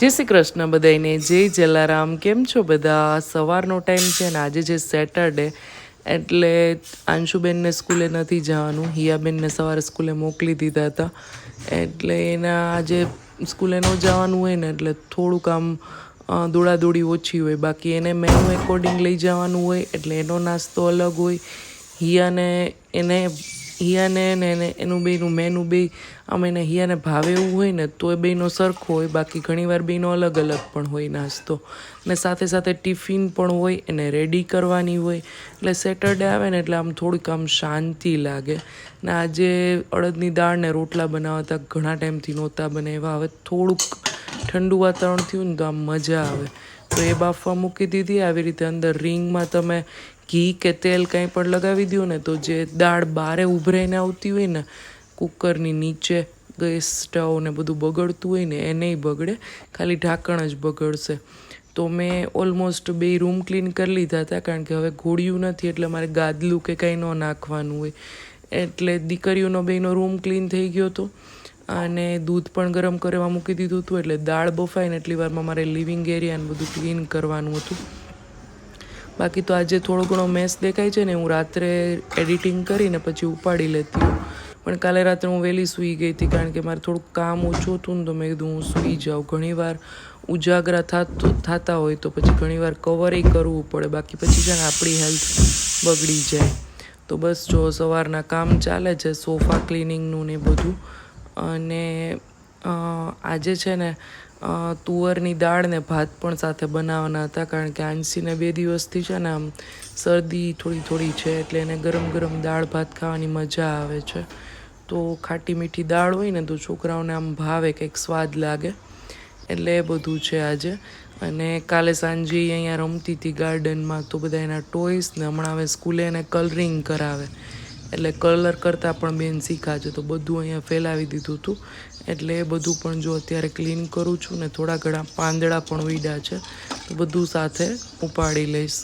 જય શ્રી કૃષ્ણ બધાને જય જલારામ. કેમ છો બધા? સવારનો ટાઈમ છે ને આજે જે સેટરડે એટલે અંશુબેનને સ્કૂલે નથી જવાનું. હિયાબેનને સવારે સ્કૂલે મોકલી દીધા હતા. એટલે એના આજે સ્કૂલે ન જવાનું હોય ને, એટલે થોડુંક આમ દોડાદોડી ઓછી હોય. બાકી એને મેનુ એકોર્ડિંગ લઈ જવાનું હોય, એટલે એનો નાસ્તો અલગ હોય. હિયાને એને હિયાને ને એને એનું બેનું મેનુ બે આમ એને હિયાને ભાવે એવું હોય ને, તો એ બેનો સરખો હોય, બાકી ઘણીવાર બેનો અલગ અલગ પણ હોય નાસ્તો. ને સાથે સાથે ટિફિન પણ હોય, એને રેડી કરવાની હોય. એટલે સેટરડે આવે ને, એટલે આમ થોડીક આમ શાંતિ લાગે. ને આજે અડદની દાળ ને રોટલા બનાવતા ઘણા ટાઈમથી નહોતા બનાવ્યા. હવે થોડુંક ઠંડુ વાતાવરણ થયું ને, તો આમ મજા આવે. તો એ બાફવા મૂકી દીધી. આવી રીતે અંદર રિંગમાં તમે ઘી કે તેલ કંઈ પણ લગાવી દો ને, તો જે દાળ બારે ઉભરાઈને આવતી હોય ને, કુકરની નીચે ગેસ સ્ટવ ને બધું બગડતું હોય ને એ નહીં બગડે. ખાલી ઢાંકણ જ બગડશે. તો મેં ઓલમોસ્ટ બે રૂમ ક્લીન કરી લીધા હતા, કારણ કે હવે ઘોડિયું નથી, એટલે મારે ગાદલું કે કંઈ ન નાખવાનું હોય. એટલે દીકરીઓનો બેનો રૂમ ક્લીન થઈ ગયો હતો, અને દૂધ પણ ગરમ કરવા મૂકી દીધું હતું, એટલે દાળ બફાઈને એટલી વારમાં મારે લિવિંગ એરિયા ને બધું ક્લીન કરવાનું હતું. બાકી તો આજે થોડો ઘણો મેસ દેખાય છે ને હું રાત્રે એડિટિંગ કરીને પછી ઉપાડી લેતી હું પણ કાલે રાત્રે હું વહેલી સૂઈ ગઈ હતી કારણ કે મારે થોડુંક કામ ઓછું હતું ને તો મેં કીધું હું સૂઈ જાઉં. ઘણીવાર ઉજાગરા થાતું હોય તો પછી ઘણીવાર કવરેય કરવું પડે. બાકી પછી છે ને આપણી હેલ્થ બગડી જાય. તો બસ જો સવારના કામ ચાલે છે સોફા ક્લિનિંગનું ને બધું. અને આજે છે ને તુવરની દાળ ને ભાત પણ સાથે બનાવવાના હતા, કારણ કે આંસીને બે દિવસથી છે ને આમ શરદી થોડી થોડી છે, એટલે એને ગરમ ગરમ દાળ ભાત ખાવાની મજા આવે છે. તો ખાટી મીઠી દાળ હોય ને, તો છોકરાઓને આમ ભાવે, કંઈક સ્વાદ લાગે. એટલે એ બધું છે આજે. અને કાલે સાંજે અહીંયા રમતી હતી ગાર્ડનમાં, તો બધા એના ટોયસ ને હમણાં હવે સ્કૂલે એને કલરિંગ કરાવે. એટલે કલર કરતાં પણ બેન શીખા છે તો બધું અહીંયા ફેલાવી દીધું હતું. એટલે એ બધું પણ જો અત્યારે ક્લીન કરું છું ને થોડા ઘણા પાંદડા પણ ઉડ્યા છે, તો બધું સાથે ઉપાડી લઈશ.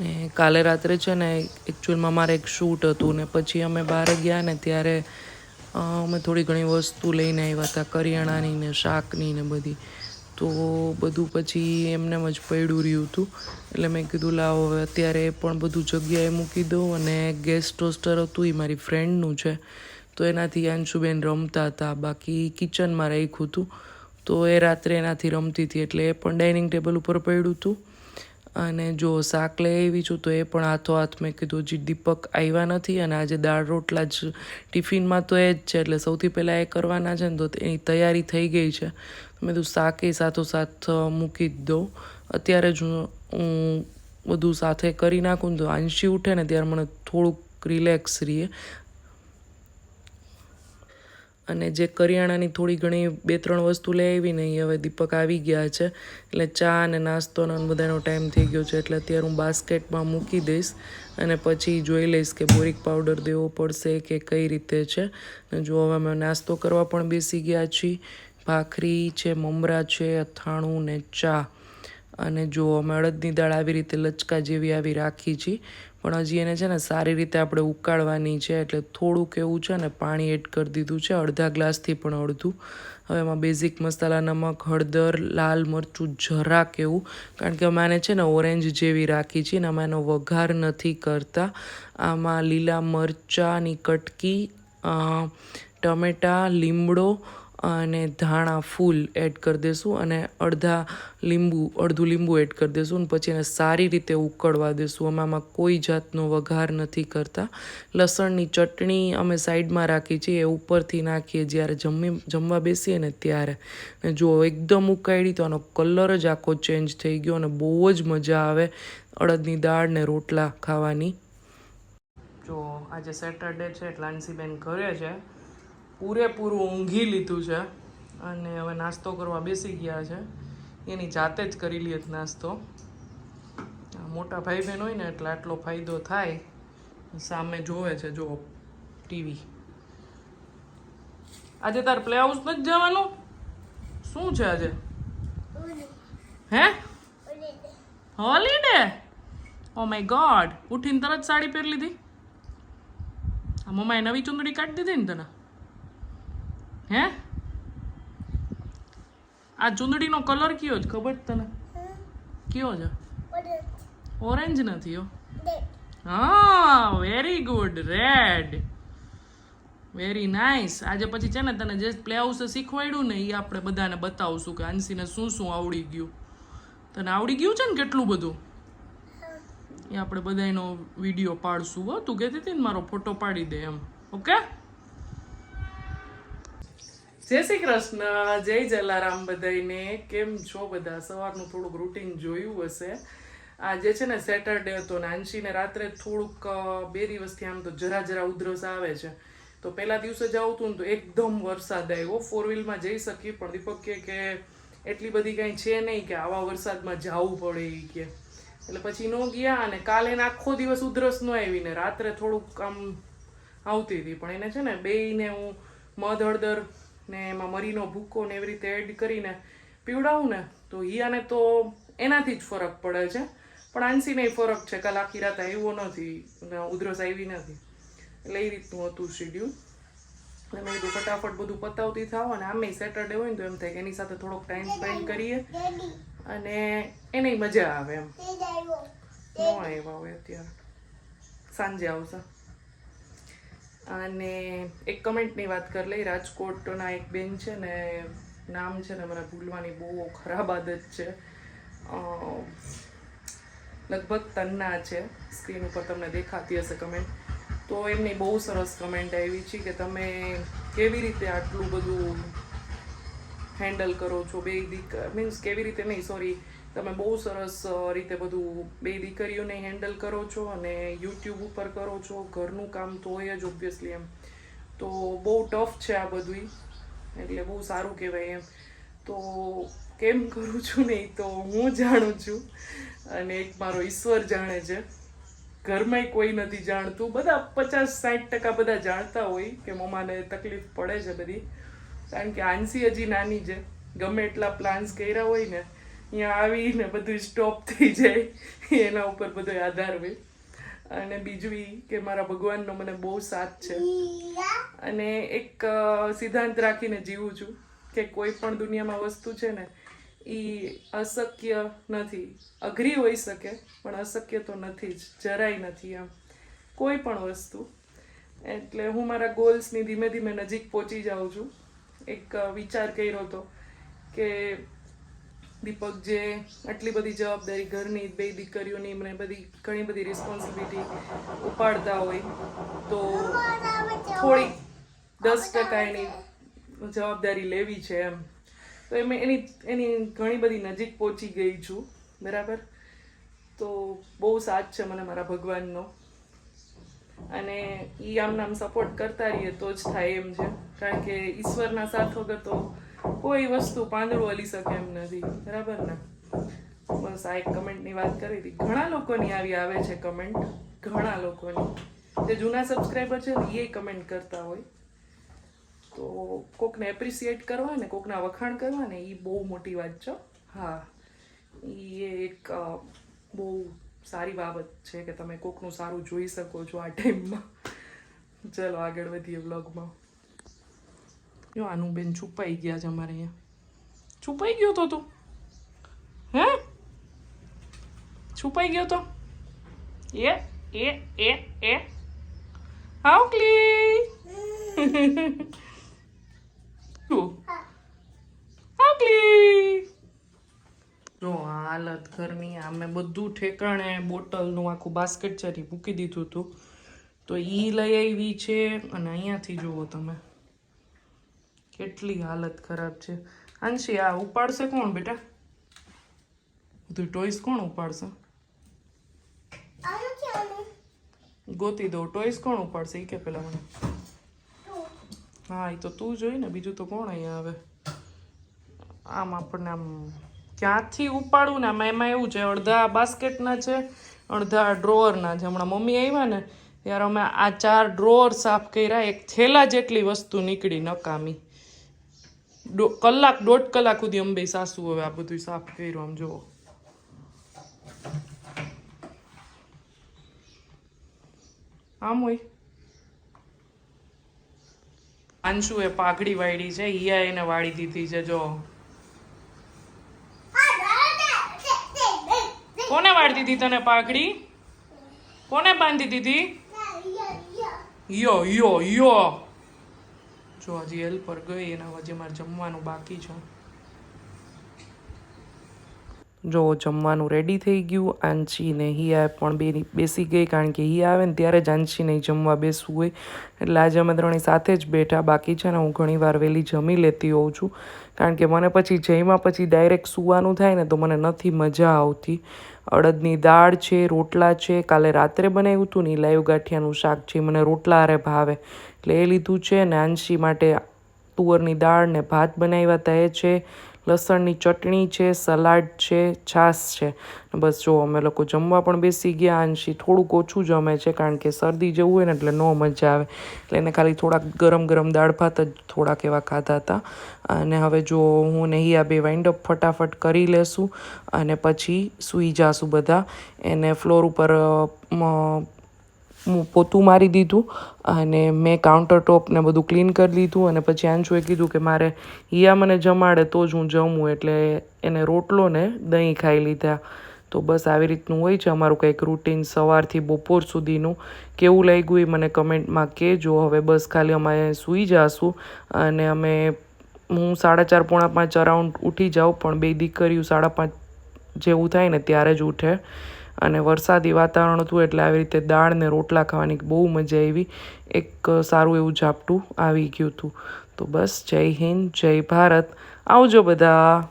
ને કાલે રાત્રે છે ને એકચ્યુઅલમાં મારે એક શૂટ હતું ને પછી અમે બહાર ગયા ને ત્યારે અમે થોડી ઘણી વસ્તુ લઈને આવ્યા હતા, કરિયાણાની ને શાકની ને બધી. તો બધું પછી એમને જ પડ્યું રહ્યું હતું. એટલે મેં કીધું, લાવો, હવે અત્યારે એ પણ બધું જગ્યાએ મૂકી દઉં અને ગેસ ટોસ્ટર હતું એ મારી ફ્રેન્ડનું છે. તો એનાથી અંશુબેન રમતા હતા, બાકી કિચનમાં રાખ્યું હતું. તો એ રાત્રે એનાથી રમતી હતી, એટલે એ પણ ડાઇનિંગ ટેબલ ઉપર પડ્યું હતું. અને જો શાક લઈ આવી છું, તો એ પણ હાથો હાથ મેં કીધું હજી દીપક આવ્યા નથી અને આજે દાળ રોટલા જ ટિફિનમાં તો એ જ છે, એટલે સૌથી પહેલાં એ કરવાના છે ને તો એની તૈયારી થઈ ગઈ છે. મેં કીધું શાકે સાથોસાથ મૂકી જ દઉં. અત્યારે જ હું બધું સાથે કરી નાખું તો આંશી ઉઠે ને ત્યારે મને થોડુંક રિલેક્સ રહીએ. અને જે કરિયાણાની થોડી ઘણી બે ત્રણ વસ્તુ લઈ આવી ને એ હવે દીપક આવી ગયા છે. એટલે ચા અને નાસ્તોનો બધાનો ટાઈમ થઈ ગયો છે. એટલે અત્યારે હું બાસ્કેટમાં મૂકી દઈશ અને પછી જોઈ લઈશ કે બોરિક પાવડર દેવો પડશે કે કઈ રીતે છે. જો હવે અમે નાસ્તો કરવા પણ બેસી ગયા છીએ. ભાખરી છે, મમરા છે, અથાણું ને ચા. અને જો અમે અડદની દાળ આવી રીતે લચકા જેવી આવી રાખી છે, પણ હજી એને છે ને સારી રીતે આપણે ઉકાળવાની છે, એટલે થોડુંક એવું છે ને પાણી એડ કરી દીધું છે, અડધા ગ્લાસથી પણ અડધું. હવે એમાં બેઝિક મસાલા, નમક, હળદર, લાલ મરચું જરાક એવું, કારણ કે અમે છે ને ઓરેન્જ જેવી રાખી છે ને અમે એનો વઘાર નથી કરતા. આમાં લીલા મરચાંની કટકી ટમેટાં, લીમડો અને ધાણા ફૂલ એડ કરી દઈશું અને અડધા લીંબુ, અડધું લીંબુ એડ કરી દઈશું અને પછી એને સારી રીતે ઉકળવા દઈશું અમે આમાં કોઈ જાતનો વઘાર નથી કરતા. લસણની ચટણી અમે સાઈડમાં રાખી છે, એ ઉપરથી નાખીએ જ્યારે જમી, જમવા બેસીએ ને ત્યારે. જો એકદમ ઉકાળી તો આનો કલર જ આખો ચેન્જ થઈ ગયો અને બહુ જ મજા આવે અડદની દાળ ને રોટલા ખાવાની. જો આજે સેટરડે છે એટલે આનસીબેન ઘરે છે. પૂરેપૂરું ઊંઘી લીધું છે અને હવે નાસ્તો કરવા બેસી ગયા છે. એની જાતે જ કરી લે નાસ્તો. મોટા ભાઈ બહેન હોય ને એટલે આટલો ફાયદો થાય, સામે જોવે છે જો ટીવી. આજે તાર પ્લે હાઉસ નથી જવાનું? શું છે આજે? હે? હોલીડે ઓ માય ગોડ ઉઠીને તરત સાડી પહેરી લીધી? આ મમ્માએ નવી ચૂંદડી કાઢી દીધી ને તને? હે? આ ચૂંદડીનો કલર કયો છે? ખબર તને? કયો છે? ઓરેન્જ નથી હો. હા very good red very nice આજે પછી છે ને તને જે પ્લે હાઉસ શીખવાડ્યું ને એ આપણે બધાને બતાવશું કે આંસીને શું શું આવડી ગયું. તને આવડી ગયું છે ને કેટલું બધું? એ આપણે બધા એનો વીડિયો પાડશું હો. તું કહેતી હતી ને મારો ફોટો પાડી દે એમ. ઓકે જય શ્રી કૃષ્ણ, જય જલારામ બધાઈને કેમ છો બધા? સવારનું થોડુંક રૂટીન જોયું હશે. આજે છે ને સેટરડે હતો ને, આંશીને રાત્રે થોડુંક બે દિવસથી આમ તો જરા જરા ઉધરસ આવે છે. તો પહેલા દિવસે જવું હતું ને તો એકદમ વરસાદ આવ્યો. ફોર વ્હીલમાં જઈ શકીએ, પણ દીપક કે કે એટલી બધી કાંઈ છે નહીં કે આવા વરસાદમાં જવું પડે એ કે. એટલે પછી નો ગયા અને કાલે આખો દિવસ ઉધરસ ન આવી ને રાત્રે થોડુંક આમ આવતી હતી. પણ એને છે ને બેયને હું મધ, હળદર ને એમાં મરીનો ભૂકો ને એવી રીતે એડ કરીને પીવડાવું ને તો હિયાને તો એનાથી જ ફરક પડે છે. પણ આંસીને ફરક છે કાલ આખી રાત આવ્યો નથી ને ઉધરસ આવી નથી. એટલે એ રીતનું હતું શેડ્યુલ એટલે મેં કીધું ફટાફટ બધું પતાવતી થાવ અને આમે સેટરડે હોય ને તો એમ થાય કે એની સાથે થોડોક ટાઈમ સ્પેન્ડ કરીએ અને એને મજા આવે એમ. ન આવ્યા હોય અત્યારે. સાંજે આવશે. અને એક કમેન્ટની વાત કરી લઈ રાજકોટના એક બેન છે ને, નામ છે ને મને ભૂલવાની બહુ ખરાબ આદત છે. લગભગ તન્ના છે. સ્ક્રીન ઉપર તમને દેખાતી હશે કમેન્ટ. તો એમની બહુ સરસ કમેન્ટ આવી છે કે તમે કેવી રીતે આટલું બધું હેન્ડલ કરો છો? બે દીક મીન્સ કેવી રીતે નહીં સોરી તમે બહુ સરસ રીતે બધું બે દીકરીઓને હેન્ડલ કરો છો અને યુટ્યુબ ઉપર કરો છો, ઘરનું કામ તો હોય જ ઓબ્વિયસલી એમ. તો બહુ ટફ છે આ બધું એટલે બહુ સારું કહેવાય એમ. તો કેમ કરું છું નહીં તો હું જાણું છું અને એક મારો ઈશ્વર જાણે છે. ઘરમાંય કોઈ નથી જાણતું. બધા પચાસ સાઠ ટકા બધા જાણતા હોય કે મમ્માને તકલીફ પડે છે બધી. કારણ કે આંસી હજી નાની છે. ગમે એટલા પ્લાન્સ કર્યા હોય ને અહીંયા આવીને બધું સ્ટોપ થઈ જાય. એના ઉપર બધો આધાર હોય. અને બીજું કે મારા ભગવાનનો મને બહુ સાથ છે. અને એક સિદ્ધાંત રાખીને જીવું છું કે કોઈ પણ દુનિયામાં વસ્તુ છે ને એ અશક્ય નથી. અઘરી હોઈ શકે, પણ અશક્ય તો નથી જ. જરાય નથી એમ. કોઈ પણ વસ્તુ. એટલે હું મારા ગોલ્સની ધીમે ધીમે નજીક પહોંચી જાઉં છું. એક વિચાર કર્યો હતો કે દીપક જે આટલી બધી જવાબદારી ઘરની બે દીકરીઓની એમને બધી ઘણી બધી રિસ્પોન્સિબિલિટી ઉપાડતા હોય, તો થોડી દસ ટકા એની જવાબદારી લેવી છે એમ. તો એમ એની એની ઘણી બધી નજીક પહોંચી ગઈ છું, બરાબર? તો બહુ સાથ છે મને મારા ભગવાનનો. અને એ આમ નામ સપોર્ટ કરતા રહીએ તો જ થાય એમ છે. કારણ કે ઈશ્વરના સાથ વગર તો કોઈ વસ્તુ પાંદડું હલી શકે એમ નથી. બરાબર ને? બસ આ એક કમેન્ટની વાત કરી હતી. ઘણા લોકોની આવી આવે છે કમેન્ટ. ઘણા લોકોની. જે જૂના સબસ્ક્રાઈબર છે ને એ કમેન્ટ કરતા હોય. તો કોકને એપ્રિસિએટ કરવા ને, કોકના વખાણ કરવા ને એ બહુ મોટી વાત છે. હા. એ એક બહુ સારી બાબત છે કે તમે કોકનું સારું જોઈ શકો છો આ ટાઈમમાં. ચલો આગળ વધીએ વ્લોગમાં જો આનું બેન છુપાઈ ગયા છે અમારે અહીંયા. છુપાઈ ગયો તો તું. હે? છુપાઈ ગયો તો. એ એ એ એ. હાઉકલી હાઉકલી જો. હાલત ઘરની અમે બધું ઠેકાણે બોટલનું આખું બાસ્કેટ છે મૂકી દીધું હતું તો એ લઈ આવી છે અને અહીંયાથી જુઓ તમે. કેટલી હાલત ખરાબ છે. અંશી, આ ઉપાડશે કોણ બેટા? તું ટોઈસ કોણ ઉપાડશે? ગોતી દો ટોઈસ કોણ ઉપાડશે? એ કે પેલા મને. હા એ તો તું જોઈ ને, બીજું તો કોણ અહીંયા આવે? આમ આપણને આમ ક્યાંથી ઉપાડું ને? આમાં એમાં એવું છે, અડધા બાસ્કેટના છે, અડધા ડ્રોવરના છે. હમણાં મમ્મી આવ્યા ને, ત્યારે અમે આ ચાર ડ્રોવર સાફ કર્યા. એક થેલા જેટલી વસ્તુ નીકળી નકામી. કલાક દોઢ કલાક સુધી અંબે સાસુ હવે આ બધું સાફ કર્યું આમ જુઓ. આમ હોય. અંશુ એ પાઘડી વાળી છે હિયા એને વાળી દીધી છે જો. કોને વાળી દીધી તને પાઘડી? કોને બાંધી દીધી? યો યો યો. જો હજી હેલ્પર ગઈ એના હજી મારે જમવાનું બાકી છે. જો જમવાનું રેડી થઈ ગયું, આંચી ને હિયા પણ બે બેસી ગઈ કારણ કે હિયા આવે ને ત્યારે જ આંચીને જમવા બેસવું હોય. એટલે આજે અમે ત્રણેય સાથે જ બેઠા. બાકી છે ને હું ઘણી વાર વહેલી જમી લેતી હોઉં છું. કારણ કે મને પછી જઈમાં પછી ડાયરેક્ટ સૂવાનું થાય ને તો મને નથી મજા આવતી. અડદની દાળ છે, રોટલા છે, કાલે રાત્રે બનાવ્યું હતું ને લાઈવ ગાંઠિયાનું શાક છે મને રોટલા હારે ભાવે. એટલે એ લીધું છે ને આંશી માટે તુવરની દાળ ને ભાત બનાવ્યા હતા છે. લસણની ચટણી છે, સલાડ છે, છાશ છે. બસ જો અમે લોકો જમવા પણ બેસી ગયા અંશી થોડુંક ઓછું જમે છે, કારણ કે શરદી જેવું હોય ને એટલે ન મજા આવે. એટલે એને ખાલી થોડાક ગરમ ગરમ દાળ ભાત જ થોડાક એવા ખાધા હતા. અને હવે જો હું ને હિયા બે વાઇન્ડ અપ ફટાફટ કરી લેશું અને પછી સૂઈ જાશું બધા. એને ફ્લોર ઉપર પોતું મારી દીધું અને મેં કાઉન્ટર ટોપને બધું ક્લીન કરી લીધું અને પછી આંશુએ કીધું કે મારે હિયા મને જમાડે તો જ હું જમું, એટલે એને રોટલો ને દહીં ખાઈ લીધા. તો બસ આવી રીતનું હોય છે અમારું કંઈક રૂટીન સવારથી બપોર સુધીનું. કેવું લાગ્યું એ મને કમેન્ટમાં કહેજો. હવે બસ ખાલી અમે સૂઈ જાશું અને અમે હું સાડા ચાર પોણા પાંચ અરાઉન્ડ ઉઠી જાઉં, પણ બે દીકરીઓ સાડા પાંચ જેવું થાય ને ત્યારે જ ઉઠે. અને વરસાદી વાતાવરણ હતું એટલે આવી રીતે દાળ ને રોટલા ખાવાની બહુ મજા આવી. એક સારું એવું ઝાપટું આવી ગયું હતું. તો બસ જય હિન્દ, જય ભારત. આવજો બધા.